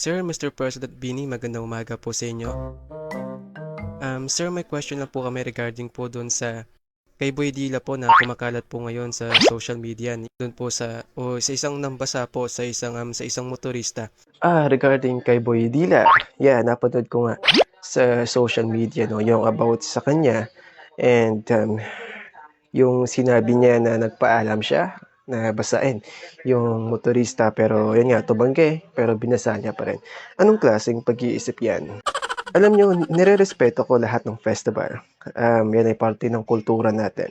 Sir, Mr. President Bini, magandang umaga po sa inyo. Um, sir, may question lang po kami regarding po doon sa kay Boy Dila po na kumakalat po ngayon sa social media doon po sa o sa isang nambasa po sa isang um, sa isang motorista. Ah, regarding kay Boy Dila, yeah, napanood ko nga sa social media, no, yung about sa kanya. And um, yung sinabi niya na nagpaalam siya na basain yung motorista pero yun nga, tubangge, pero binasa niya pa rin. Anong klaseng pag-iisip yan? Alam niyo, nire-respeto ko lahat ng festival. Um, yan ay parte ng kultura natin.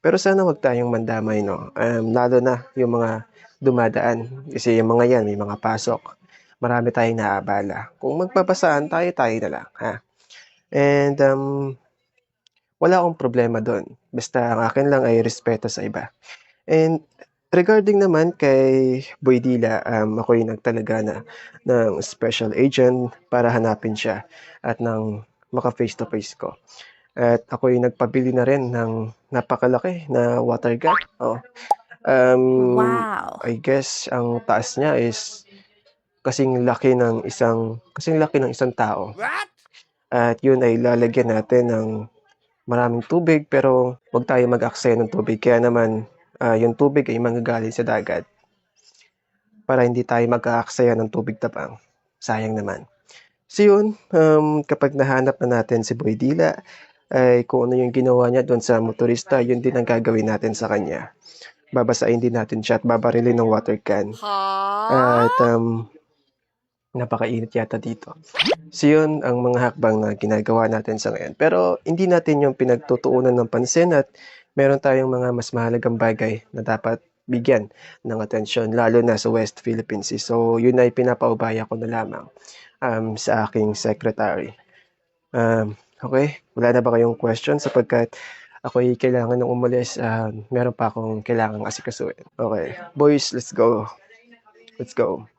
Pero sana wag tayong mandamay, no? Um, lalo na yung mga dumadaan. Kasi yung mga yan, may mga pasok. Marami tayong naabala. Kung magpapasaan, tayo-tayo na lang, ha? And, um, wala akong problema doon. Basta ang akin lang ay respeto sa iba. And, regarding naman kay Boy Dila, um, ako yung nagtalaga na ng special agent para hanapin siya at ng maka face to face ko. At ako yung nagpabili na rin ng napakalaki na water gun. Oh. Um, Wow. I guess ang taas niya is kasing laki ng isang kasing laki ng isang tao. At yun ay lalagyan natin ng maraming tubig pero wag tayo mag-aksaya ng tubig kaya naman ah, yung tubig ay manggagaling sa dagat para hindi tayo mag-aaksaya ng tubig tapang. Sayang naman. So yun, um, kapag nahanap na natin si Boy Dila, ay kung ano yung ginawa niya doon sa motorista, yun din ang gagawin natin sa kanya. Babasain din natin siya at babarilin ng water can. At um, napakainit yata dito. So yun ang mga hakbang na ginagawa natin sa ngayon. Pero hindi natin yung pinagtutuunan ng pansin at meron tayong mga mas mahalagang bagay na dapat bigyan ng atensyon, lalo na sa West Philippine Sea. So yun ay pinapaubaya ko na lamang um, sa aking secretary. Um, okay, wala na ba kayong question sapagkat ako'y kailangan ng umalis. Um, meron pa akong kailangang asikasuin. Okay, boys, let's go. Let's go.